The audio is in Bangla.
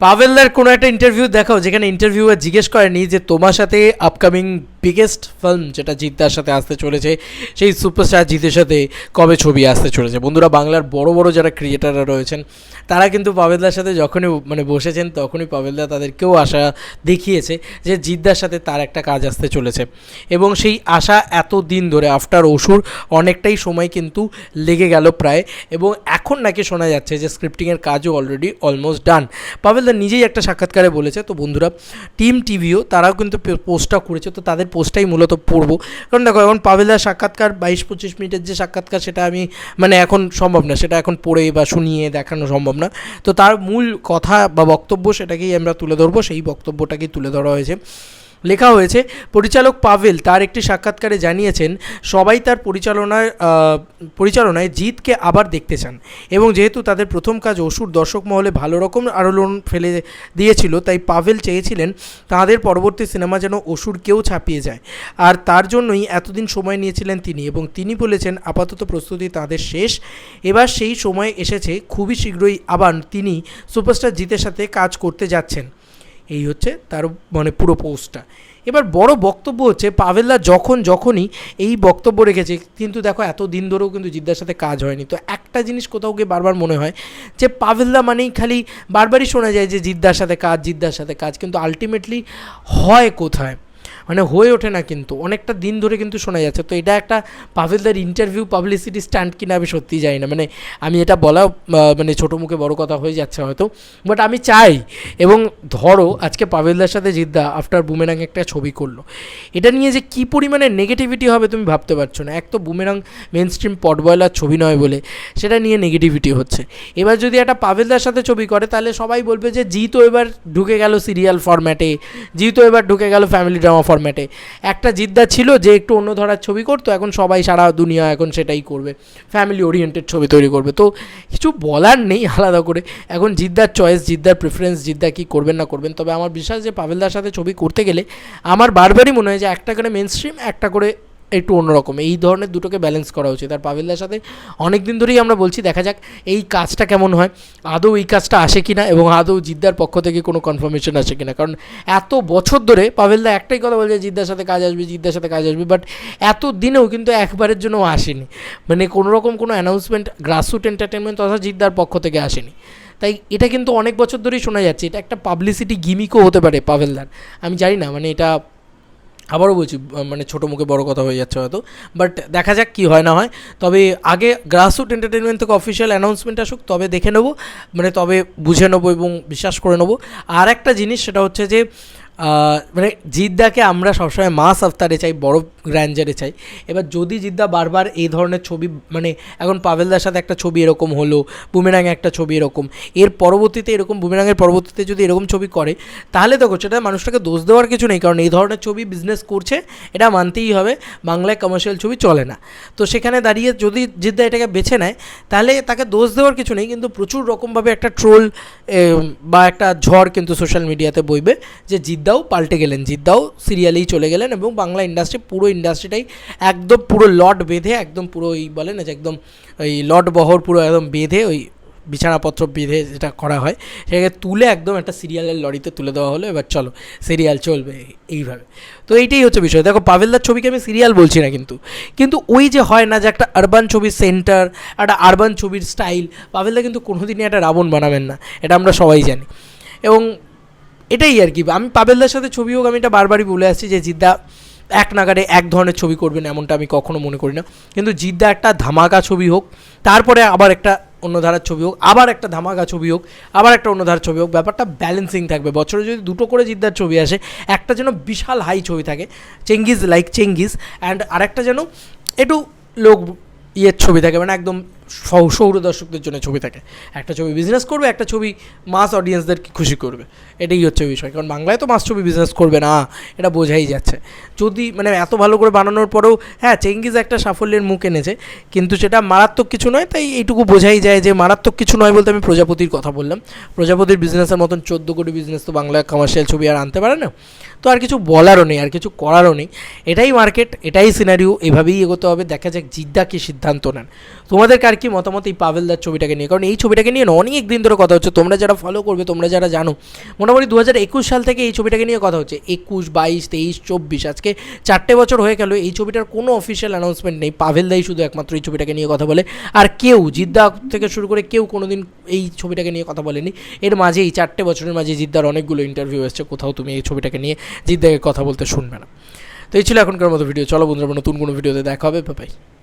পাভেলদার কোনো একটা ইন্টারভিউ দেখাও যেখানে ইন্টারভিউ জিজ্ঞেস করেনি যে তোমার সাথে আপকামিং বিগেস্ট ফিল্ম যেটা জিদ্দার সাথে আসতে চলেছে, সেই সুপারস্টার জিতের সাথে কবে ছবি আসতে চলেছে? বন্ধুরা, বাংলার বড় বড় যারা ক্রিয়েটাররা রয়েছেন, তারা কিন্তু পাবেলদার সাথে যখনই মানে বসেছেন, তখনই পাভেলদা তাদেরকেও আশা দেখিয়েছে যে জিদ্দার সাথে তার একটা কাজ আসতে চলেছে। এবং সেই আশা এত দিন ধরে আফটার অসুর অনেকটাই সময় কিন্তু লেগে গেল প্রায়। এবং এখন নাকি শোনা যাচ্ছে যে স্ক্রিপ্টিংয়ের কাজও অলরেডি অলমোস্ট ডান পাভেলদা নিজেই একটা সাক্ষাৎকারে বলেছে, তো বন্ধুরা টিম টিভিও তারাও কিন্তু পোস্টটা করেছে, তো তাদের পোস্টটাই মূলত পড়ব। কারণ দেখো, এখন পাভেলদার সাক্ষাৎকার, বাইশ পঁচিশ মিনিটের যে সাক্ষাৎকার, সেটা আমি মানে এখন সম্ভব না। সেটা এখন পড়ে বা শুনিয়ে দেখানো সম্ভব না। তো তার মূল কথা বা বক্তব্য সেটাকেই আমরা তুলে ধরবো, সেই বক্তব্যটাকেই তুলে ধরা হয়েছে। লেখা হয়েছে পরিচালক পাভেল তার একটি সাক্ষাৎকারে জানিয়েছেন সবাই তার পরিচালনার আহ, পরিচালনায় জিতকে আবার দেখতে চান এবং যেহেতু তাদের প্রথম কাজ অসুর দর্শক মহলে ভালো রকম আলোড়ন ফেলে দিয়েছিল তাই পাভেল চেয়েছিলেন তাদের পরবর্তী সিনেমা যেন অসুরকেও ছাপিয়ে যায়। আর তার জন্যই এতদিন সময় নিয়েছিলেন তিনি এবং তিনি বলেছেন আপাতত প্রস্তুতি তাদের শেষ। এবার সেই সময় এসেছে খুবই শীঘ্রই আবার তিনি সুপারস্টার জিতের সাথে কাজ করতে যাচ্ছেন। এই হচ্ছে তার মানে পুরো পোস্টটা। এবার বড় বক্তব্য হচ্ছে পাভেল্লা যখন যখনই এই বক্তব্য রেখেছে, কিন্তু দেখো এত দিন ধরেও কিন্তু জিদ্দার সাথে কাজ হয়নি। তো একটা জিনিস কোথাও গিয়ে বারবার মনে হয় যে পাভেল্লা মানেই খালি বারবারই শোনা যায় যে জিদ্দার সাথে কাজ, জিদ্দার সাথে কাজ, কিন্তু আলটিমেটলি হয় কোথায়? মানে হয়ে ওঠে না কিন্তু। অনেকটা দিন ধরে কিন্তু শোনা যাচ্ছে। তো এটা একটা পাভেলদার ইন্টারভিউ পাবলিসিটি স্ট্যান্ড কিনা আমি সত্যিই জানি না। মানে আমি এটা বলা মানে ছোটো মুখে বড় কথা হয়ে যাচ্ছে হয়তো। বাট আমি চাই এবং ধরো আজকে পাভেলদার সাথে জিদ্দা আফটার বুমেরাং একটা ছবি করল। এটা নিয়ে যে কী পরিমাণে নেগেটিভিটি হবে তুমি ভাবতে পারছ না। এক তো বুমেরাং মেন স্ট্রিম পটবয়লার ছবি নয় বলে, সেটা নিয়ে নেগেটিভিটি হচ্ছে। এবার যদি একটা পাভেলদার সাথে ছবি করে, তাহলে সবাই বলবে যে জি তো এবার ঢুকে গেল সিরিয়াল ফরম্যাটে জি তো এবার ঢুকে গেল ফ্যামিলি ড্রামা একটা জিদ্দা ছিল যে একটু অন্য ধরার ছবি করতো, এখন সবাই সারা দুনিয়া এখন সেটাই করবে ফ্যামিলি ওরিয়েন্টেড ছবি তৈরি করবে। তো কিছু বলার নেই আলাদা করে, এখন জিদ্দার চয়েস জিদ্দার প্রেফারেন্স জিদ্দা কী করবেন না করবেন। তবে আমার বিশ্বাস যে পাভেলদার সাথে ছবি করতে গেলে আমার বারবারই মনে হয় যে একটা করে মেন স্ট্রিম একটা করে একটু অন্যরকম। এই ধরনের দুটোকে ব্যালেন্স করা উচিত। আর পাভেলদার সাথে অনেক দিন ধরেই আমরা বলছি, দেখা যাক এই কাজটা কেমন হয়। আদৌ এই কাজটা আসে কি না এবং আদৌ জিদ্দার পক্ষ থেকে কোনো কনফার্মেশন আসে কি না কারণ এত বছর ধরে পাভেলদা একটাই কথা বলছে, জিদ্দার সাথে কাজ আসবে, জিদ্দার সাথে কাজ আসবে বাট এত দিনেও কিন্তু একবারের জন্য আসেনি। মানে কোনো রকম কোনো অ্যানাউন্সমেন্ট গ্রাসরুট এন্টারটেনমেন্ট তথা জিদ্দার পক্ষ থেকে আসেনি। তাই এটা কিন্তু অনেক বছর ধরেই শোনা যাচ্ছে। এটা একটা পাবলিসিটি গিমিকও হতে পারে পাভেলদার। আমি জানি না মানে এটা আবারও বলছি মানে ছোটো মুখে বড় কথা হয়ে যাচ্ছে হয়তো বাট দেখা যাক কী হয় না হয়। তবে আগে গ্রাসরুট এন্টারটেনমেন্ট থেকে অফিসিয়াল অ্যানাউন্সমেন্ট আসুক, তবে দেখে নেব মানে তবে বুঝে নেব এবং বিশ্বাস করে নেব। আর একটা জিনিস সেটা হচ্ছে যে মানে জিদ্দাকে আমরা সবসময় মাস আফতারে চাই বড় গ্র্যান্ডারে চাই। এবার যদি জিদ্দা বারবার এই ধরনের ছবি মানে এখন পাভেলদার সাথে একটা ছবি এরকম হলো বুমেরাং একটা ছবি এরকম, এর পরবর্তীতে এরকম, বুমেরাঙের পরবর্তীতে যদি এরকম ছবি করে, তাহলে দেখো সেটা মানুষটাকে দোষ দেওয়ার কিছু নেই, কারণ এই ধরনের ছবি বিজনেস করছে, এটা মানতেই হবে, বাংলায় কমার্শিয়াল ছবি চলে না। তো সেখানে দাঁড়িয়ে যদি জিদ্দা এটাকে বেছে নেয়, তাহলে তাকে দোষ দেওয়ার কিছু নেই, কিন্তু প্রচুর রকমভাবে একটা ট্রোল বা একটা ঝড় কিন্তু সোশ্যাল মিডিয়াতে বইবে, যে জিদ্দাও পাল্টে গেলেন। জিদ্দাও সিরিয়ালেই চলে গেলেন এবং বাংলা ইন্ডাস্ট্রি পুরো ইন্ডাস্ট্রিটাই একদম পুরো লট বেঁধে, একদম পুরো ওই বলে না যে একদম ওই লট বহর পুরো একদম বেঁধে, ওই বিছানাপত্র বেঁধে যেটা করা হয়, সেটাকে তুলে একদম একটা সিরিয়ালের লরিতে তুলে দেওয়া হলো। এবার চলো, সিরিয়াল চলবে এইভাবে। তো এইটাই হচ্ছে বিষয়। দেখো, পাভেলদার ছবিকে আমি সিরিয়াল বলছি না কিন্তু। কিন্তু ওই যে হয় না যে একটা আরবান ছবির সেন্টার একটা আরবান ছবির স্টাইল পাভেলদা কিন্তু কোনোদিনই একটা রাবণ বানাবেন না, এটা আমরা সবাই জানি। এবং এটাই আর কি। আমি পাবেলদার সাথে ছবি হোক, আমি এটা বারবারই বলে আসছি যে জিদ্দা এক নাগারে এক ধরনের ছবি করবেন এমনটা আমি কখনো মনে করি না। কিন্তু জিদ্দা একটা ধামাকা ছবি হোক, তারপরে আবার একটা অন্য ধারার ছবি হোক, আবার একটা ধামাকা ছবি হোক, আবার একটা অন্য ধারার ছবি হোক, ব্যাপারটা ব্যালেন্সিং থাকবে। বছরে যদি দুটো করে জিদ্দার ছবি আসে, একটা যেন বিশাল হাই ছবি থাকে চেঙ্গিজ লাইক চেঙ্গিজ অ্যান্ড আরেকটা যেন একটু লোক ইয়ের ছবি থাকে মানে একদম সৌর দর্শকদের জন্য ছবি থাকে। একটা ছবি বিজনেস করবে, একটা ছবি মাস অডিয়েন্সদেরকে খুশি করবে। এটাই হচ্ছে বিষয়। কারণ বাংলায় তো মাস ছবি বিজনেস করবে না, এটা বোঝাই যাচ্ছে। যদি মানে এত ভালো করে বানানোর পরেও হ্যাঁ চেঙ্গিজ একটা সাফল্যের মুখ এনেছে, কিন্তু সেটা মারাত্মক কিছু নয়, তাই এইটুকু বোঝাই যায় যে মারাত্মক কিছু নয় বলতে আমি প্রজাপতির কথা বললাম। প্রজাপতির বিজনেসের মতন চোদ্দ কোটি বিজনেস তো বাংলা কমার্শিয়াল ছবি আর আনতে পারে না। তো আর কিছু বলারও নেই, আর কিছু করারও নেই। এটাই মার্কেট এটাই সিনারিও এভাবেই এগোতে হবে। দেখা যাক জিদ্দা কি সিদ্ধান্ত নেন। তোমাদের কার কি মতামত এই পাভেলদার ছবিটাকে নিয়ে? কারণ এই ছবিটাকে নিয়ে অনেক দিন ধরে কথা হচ্ছে। তোমরা যারা ফলো করবে, তোমরা যারা জানো, মোটামুটি দু হাজার একুশ সাল থেকে এই ছবিটাকে নিয়ে কথা হচ্ছে। একুশ, বাইশ, তেইশ, চব্বিশ, আজকে চারটে বছর হয়ে গেল, এই ছবিটার কোনো অফিসিয়াল অ্যানাউন্সমেন্ট নেই। পাভেলদাই শুধু একমাত্র এই ছবিটাকে নিয়ে কথা বলে। আর কেউ, জিদ্দা থেকে শুরু করে কেউ কোনোদিন এই ছবিটাকে নিয়ে কথা বলেনি। এর মাঝেই, চারটে বছরের মাঝে জিদ্দার অনেকগুলো ইন্টারভিউ এসছে। কোথাও তুমি এই ছবিটাকে নিয়ে জিদ্দাকে কথা বলতে শুনবে না। তো এই ছিল এখনকার মতো ভিডিও চলো বন্ধুরা নতুন কোনো ভিডিওতে দেখা হবে। বাই